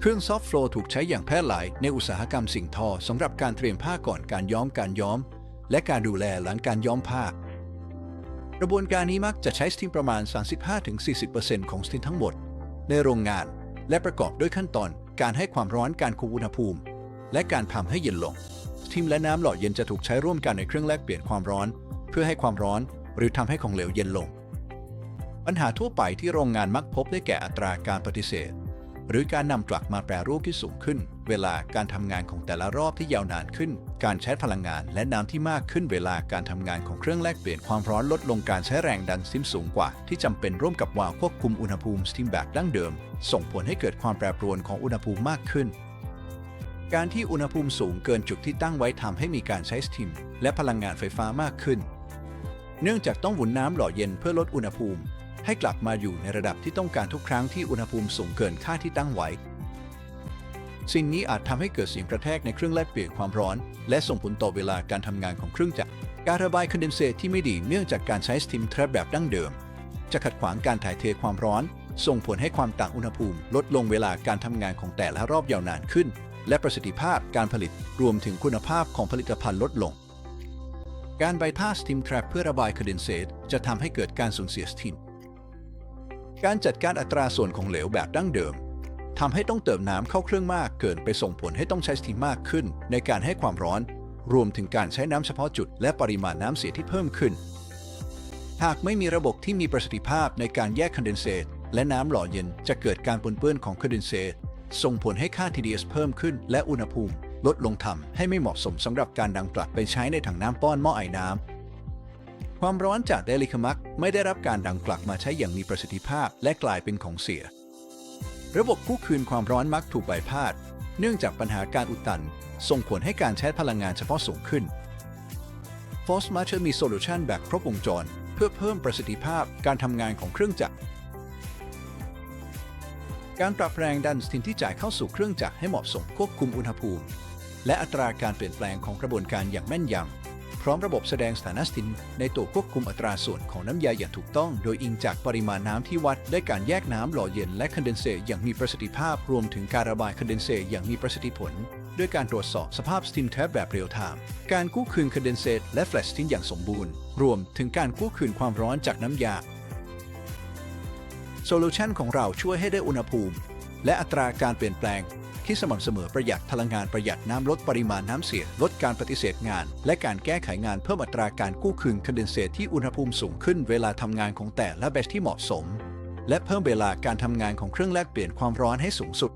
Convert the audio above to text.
เครื่องซอฟต์โฟลถูกใช้อย่างแพร่หลายในอุตสาหกรรมสิ่งทอสำหรับการเตรียมผ้าก่อนการย้อมการย้อม และการดูแลหลังการย้อมผ้ากระบวนการนี้มักจะใช้สตีมประมาณ 35-40%ของสตีมทั้งหมด ในโรงงาน และประกอบด้วยขั้นตอนการให้ความร้อนการคุมอุณหภูมิ และการทำให้เย็นลงสตีมและน้ำหล่อเย็นจะถูกใช้ร่วมกันในเครื่องแลกเปลี่ยนความร้อน เพื่อให้ความร้อนหรือทำให้ของเหลวเย็นลง ปัญหาทั่วไปที่โรงงานมักพบได้แก่อัตราการปฏิเสธ หรือการนำกลักมาแปรรูปที่สูงขึ้น เวลาการทำงานของแต่ละรอบที่ยาวนานขึ้น การใช้พลังงานและน้ำที่มากขึ้น เวลาการทำงานของเครื่องแลกเปลี่ยนความร้อนลดลงการใช้แรงดันสติมสูงกว่า ที่จำเป็นร่วมกับวาล์วควบคุมอุณหภูมิสติมแบบดั้งเดิม ส่งผลให้เกิดความแปรปรวนของอุณหภูมิมากขึ้น การที่อุณหภูมิสูงเกินจุดที่ตั้งไว้ทำให้มีการใช้สติมและพลังงานไฟฟ้ามากขึ้น เนื่องจากต้องหมุนน้ำหล่อเย็นเพื่อลดอุณหภูมิ ให้กลับมาอยู่ในระดับที่ต้องการทุกครั้งที่อุณหภูมิสูงเกินค่าที่ตั้งไว้ สิ่งนี้อาจทำให้เกิดเสียงกระแทกในเครื่องแลกเปลี่ยนความร้อน และส่งผลต่อเวลาการทำงานของเครื่องจักร การระบายคอนเดนเซตที่ไม่ดีเนื่องจากการใช้สตีมแทรปแบบดั้งเดิม จะขัดขวางการถ่ายเทความร้อน ส่งผลให้ความต่างอุณหภูมิ ลดลงเวลาการทำงานของแต่ละรอบยาวนานขึ้น และประสิทธิภาพการผลิตรวมถึงคุณภาพของผลิตภัณฑ์ลดลงการไบพาสสตีมแทรปเพื่อระบายคอนเดนเซตจะทำให้เกิดการสูญเสียสตีม การจัดการอัตราส่วนของเหลวแบบดั้งเดิมทำให้ต้องเติมน้ำเข้าเครื่องมากเกินไปส่งผลให้ต้องใช้สตีมมากขึ้น ในการให้ความร้อน รวมถึงการใช้น้ำเฉพาะจุด และปริมาณน้ำเสียที่เพิ่มขึ้น หากไม่มีระบบที่มีประสิทธิภาพในการแยกคอนเดนเซตและน้ำหล่อเย็นจะเกิดการปนเปื้อนของคอนเดนเซตส่งผลให้ค่า TDS เพิ่มขึ้น และอุณหภูมิ ลดลงทำให้ไม่เหมาะสมสำหรับการดังกลับไปใช้ในถังน้ำป้อนหม้อไอ้น้ำ ความร้อนจากเดลิคมักไม่ได้รับการดังกลับมาใช้อย่างมีประสิทธิภาพและกลายเป็นของเสีย ระบบกู้คืนความร้อนมักถูกใบพาด เนื่องจากปัญหาการอุดตัน ส่งผลให้การใช้พลังงานเฉพาะสูงขึ้น Force m a t c h e r มีโซลูชันแบบครบวงจร เพื่อเพิ่มประสิทธิภาพการทำงานของเครื่องจักร การปรับแรงดันสินที่จ่ายเข้าสู่เครื่องจักรให้เหมาะสมควบคุมอุณหภูมิ และอัตราการเปลี่ยนแปลงของกระบวนการอย่างแม่นยำ พร้อมระบบแสดงสถานะสินในตัวควบคุมอัตราส่วนของน้ำยาอย่างถูกต้อง โดยอิงจากปริมาณน้ำที่วัดได้การแยกน้ำหล่อเย็นและคอนเดนเซตอย่างมีประสิทธิภาพรวมถึงการระบายคอนเดนเซตอย่างมีประสิทธิผล ด้วยการตรวจสอบสภาพสตินแทบแบบเรียลไทม์การกู้คืนคอนเดนเซตและแฟลชสตินอย่างสมบูรณ์ รวมถึงการกู้คืนความร้อนจากน้ำยาโซลูชันของเราช่วยให้ได้อุณหภูมิ และอัตราการเปลี่ยนแปลง ที่สม่ำเสมอประหยัดพลังงานประหยัดน้ำลดปริมาณน้ำเสีย ลดการปฏิเสธงาน และการแก้ไขงานเพิ่มอัตราการกู้คืนคอนเดนเซตที่อุณหภูมิสูงขึ้นเวลาทำงานของแต่ละแบตที่เหมาะสม และเพิ่มเวลาการทำงานของเครื่องแลกเปลี่ยนความร้อนให้สูงสุด